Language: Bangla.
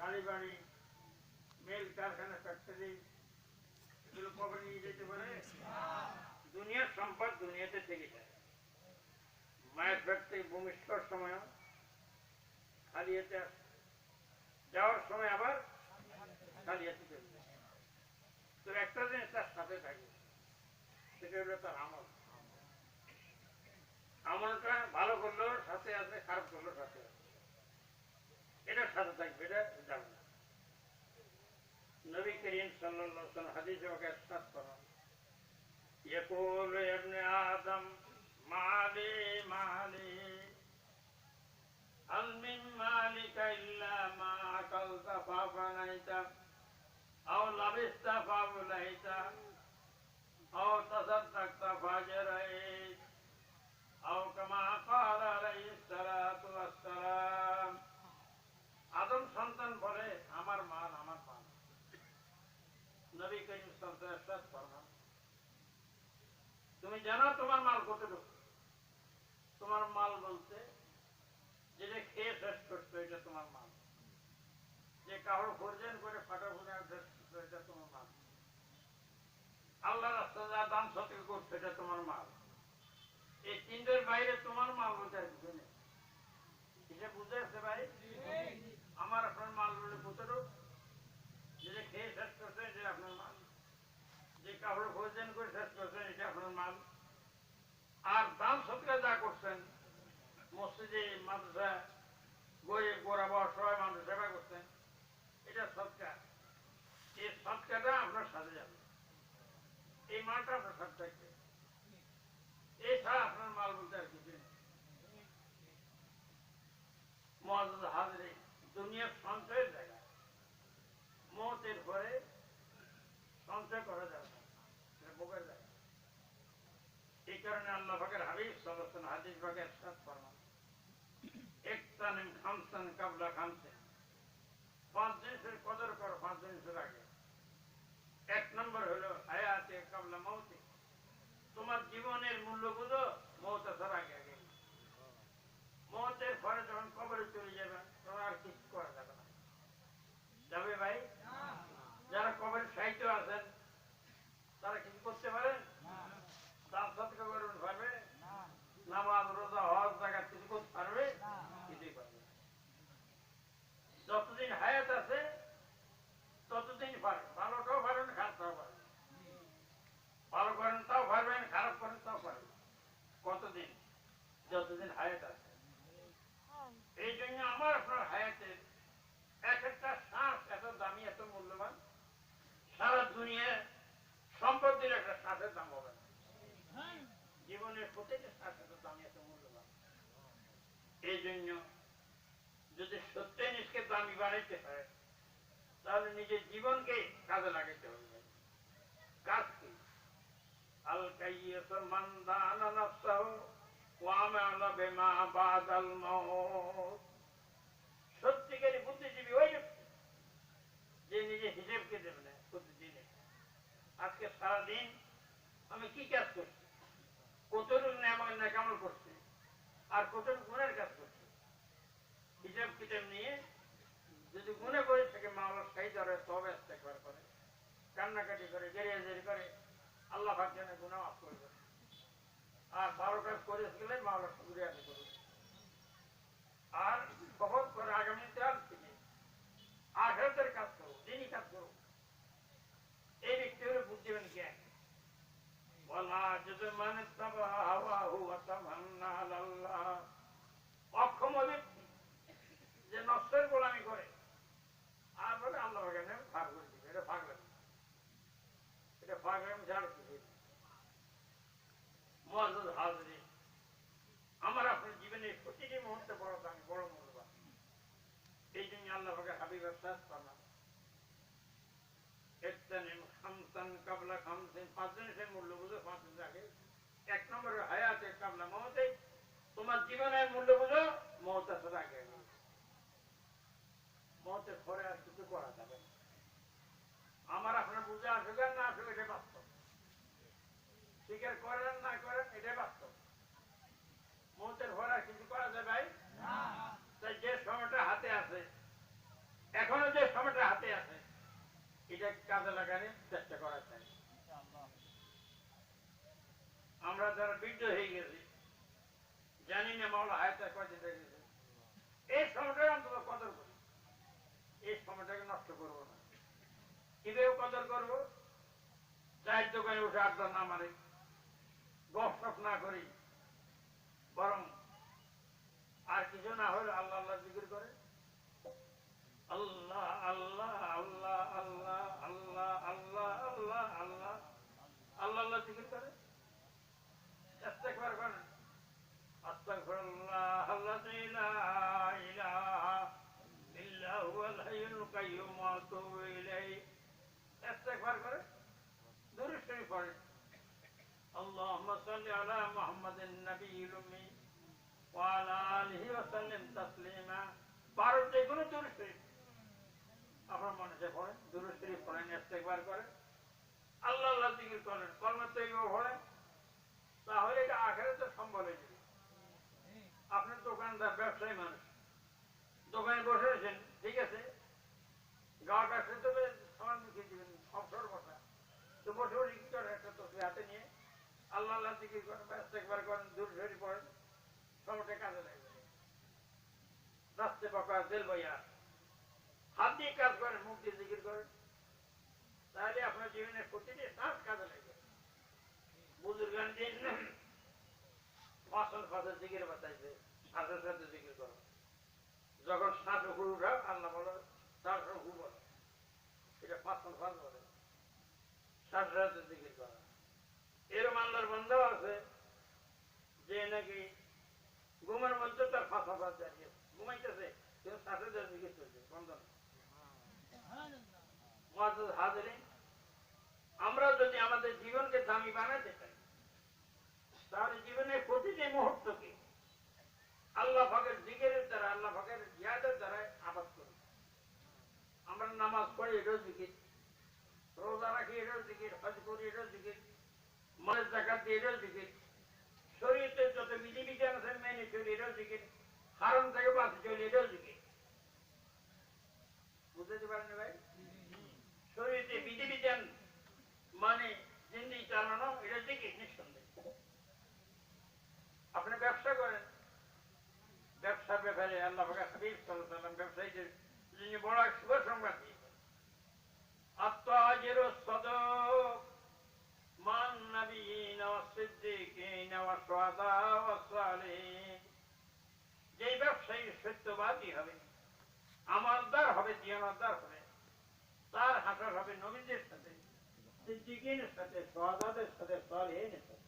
গাড়ি বাড়ি, মেল কারখানা, ফ্যাক্টরি, এগুলো কবে নিয়ে যেতে পারে? দুনিয়ার সম্পদ দুনিয়াতে থেকে যায়। মায়ের থেকে ভূমিষ্ঠর সময় খালি যাওয়ার সময় আবার খালি তো একটা জিনিস তার সাথে থাকে, সেটা হলো তার আমল। আমলটা ভালো করলেও সাথে আছে, খারাপ করলেও সাথে আছে। এটা সাথে থাকবে এটা যাবে না নবী করিম সাল্লাল্লাহু আলাইহি ওয়াসাল্লাম হাদিসে ওকে ইরশাদ করেন يقول يا ابن آدم مالي مالي هل من مالك إلا ما أكلت فأفنيت أو لبست فأبليت أو تصدقت فأجريت أو كما সন্তান বলে, আমার মান আমার মান। নবী করিম তুমি জানো তোমার মাল কতটুকু? তোমার মাল বলতে যেটা খেয়ে শেষ করছ এটা তোমার মাল। যে কারও ভর্জন করে ফাটা ফুটা শেষ করছ এটা তোমার মাল। আল্লাহ রাস্তা যা দান সতর্ক করছ এটা তোমার মাল। এই তিনটের বাইরে তোমার মাল বলতে আর কিছু নেই। এটা বুঝে আসছে ভাই? আমার আপনার মাল বলে কতটুকু যেটা খেয়ে শেষ করছে এটা আপনার মাল। যে কাপড় ভোজন করে শেষ করছেন, এটা আপনার মাল। আর দান সৎকার যা করছেন, মসজিদে মাদ্রাসা গরিব গোড়াবা সবাই মানুষ সেবা করছেন, এটা সৎকার এই সৎকারটা আপনার সাথে যাবে। এই মালটা আপনার সাথে থাকবে। এছাড়া আপনার মাল বলতে আর কিছু নেই মহাজ হাজরে দুনিয়ার সঞ্চয়ের জায়গা মতের পরে সঞ্চয় করা যাবে না এটা বোকার জায়গা এক নম্বর হলো কাবলা তোমার জীবনের মূল্য বুঝো, মৌত আসার আগে আগে। মৌতের পরে যখন কবরে চলে যাবে, তখন আর কিছু করা যাবে না। যাবে ভাই যারা কবরের সাহিত্য আছেন তারা কিছু করতে পারেন দান সৎকার করবেন পারবে নামাজ রোজা হজ জায়গা কিছু করতে পারবে কিছুই পারবে না। যতদিন হায়াত আছে ততদিন ভালোটাও পারবেন খারাপটাও পারবেন ভালো করেন তাও পারবেন খারাপ করেন তাও পারবেন। কতদিন? যতদিন হায়াত আছে। এই জন্য আমার আপনার হায়াতের এক একটা শ্বাস এত দামি এত মূল্যবান সারা দুনিয়া সম্পত্তির একটা শ্বাসের দাম হবে না। জীবনের প্রত্যেকটা শ্বাস এত দামি এত মূল্যবান। এই জন্য যদি সত্যি নিজকে দামি বাড়াইতে হয় তাহলে নিজের জীবনকে কাজে লাগাইতে হবে। কাজ কি? আল দেবে না আজকে সারাদিন আমি কি কাজ করছি? কতটুকু নেমার নেকামল করছি? আর কতটুকু গুণের কাজ করছি? হিসাব কিতাব নিয়ে যদি গুণে করে থাকে, মাওলার সাই ধরে তবে একবার করে, কান্নাকাটি করে গেরিয়াজেরি করে, আল্লাহ ভাগ যেন গুণা মাফ করবে আর ভালো কাজ করে গেলে মাওলার আসে করবে আর কখন করে আগামীতে আর থেকে আঘাতের কাজ করো দিনই কাজ করো এই ব্যক্তি হলে বুদ্ধিমান জ্ঞান। বলা যদি মানে অক্ষম ব্যক্তি যে নষ্টের গোলামি করে আর বলে আল্লাহ এখানে ভাগ করে দিবে এটা ভাগ লাগে ভাগ মহাজ হাজরি, আমার আপনার জীবনের প্রতিটি মুহূর্তে বড় দামি, বড় মূল্যবান। এই জন্য আল্লাহ পাঁচ জিনিসের মূল্য বুঝো পাঁচ কাবলা মহতে তোমার জীবনের মূল্য বুঝো মহত আসার আগে। আগে মহতের পরে আর কিছু করা যাবে আমার আপনার বুঝে আর না বাস্তব স্বীকার করেন না করেন এটাই বাস্তব। মহতের পরে আর কিছু করা যায় ভাই? তাই যে সময়টা হাতে আছে এখনও যে সময়টা হাতে আছে এটা কাজে লাগানোর চেষ্টা করা চাই। আমরা যারা বৃদ্ধ হয়ে গেছি জানি না মাওলা হায়াতে কয়দিন রেখেছে এই সময়টা অন্তত কদর করি। এই সময়টাকে নষ্ট করব না। কীভাবে কদর করব চায়ের দোকানে উঠে আড্ডা না মারে। গপ সপ না করি বরং আর কিছু না হলে আল্লাহ আল্লাহ জিকির করে আল্লাহ আল্লাহ আল্লাহ আল্লাহ আল্লাহ আল্লাহ আল্লাহ আল্লাহ আল্লাহ আল্লাহ জিকির করে ইস্তেগফার করেন আস্তাগফিরুল্লাহ আল্লাযী লা ইলাহা ইল্লা হুয়াল হাইয়ুল কাইয়্যুম ওয়া আতুবু ইলাইহি ইস্তেগফার করে দুরূদ শরীফ পড়েন اللهم صل على محمد النبي الأمي وعلى آله وسلم تسليما ভারত যে কোনো দুরূদ শরীফ আপনার মনে পড়েন দুরূদ শরীফ পড়েন ইস্তেগফার করেন আল্লাহ আল্লাহ জিকির করেন কলমে তৈবা পড়েন তাহলে এটা আখেরে তো সম্ভব হয়ে যাবে আপনার দোকানদার ব্যবসায়ী মানুষ দোকানে বসে রয়েছেন ঠিক আছে গাওয়াটা আসলে তো সমান মুখে দিবেন অবসর বসা তো বসে বসে কি করে একটা তসবি হাতে নিয়ে আল্লাহ জিকির করেন একবার করেন দূর কাজে লাগবে। রাস্তে পাকা তেল বইয়া হাত দিয়ে কাজ করেন, মুখ দিয়ে জিকির করেন। তাহলে আপনার জীবনের প্রতিটি শ্বাস কাজে লাগবে। বুজুর্গান দিন ফসল ফসল জিকির বাতাইছে শ্বাসের সাথে জিকির করো যখন শ্বাস উপর উঠাও আল্লাহ বলো শ্বাস উপর বলো। এটা ফসল ফসল বলে। শ্বাসের সাথে জিকির করা এরম আল্লাহর বন্ধ আছে যে নাকি ঘুমের মধ্যে তার ফাঁসা ফাঁস দাঁড়িয়ে ঘুমাইতেছে সাথে জিকির চলছে বন্ধ হাজারে আমরা যদি আমাদের জীবনকে দামি বানাতে চাই তাহলে জীবনের প্রতিটি মুহূর্তকে আল্লাহ ফাঁকের জিকিরের দ্বারা আল্লাহ ফাঁকের জিয়াদের দ্বারা আবাদ করি আমরা নামাজ পড়ি এটাও জিকির রোজা রাখি এটাও জিকির হজ করি এটাও জিকির মনের জাকাত দিয়ে এটাও জিকির শরীরের যত বিধিবিধান আছে, মেনে চলি এটাও জিকির হারম থেকে বাঁচে চলি এটাও জিকির বুঝতে পারেন ভাই? শরীরে বিধিবিধান মানে জিন্দি চালানো এটা জিকির নিঃসন্দেহ। আপনি ব্যবসা করেন? ব্যবসার ব্যাপারে আল্লাহ হাবিব ব্যবসায়ীদের যিনি বড় যে ব্যবসায়ী সত্যবাদী হবে আমারদার হবে, দিয়ানাদার হবে, তার হাঁটার হবে নবীদের সাথে সাথে সহাদাদের সাথে সলেহের সাথে।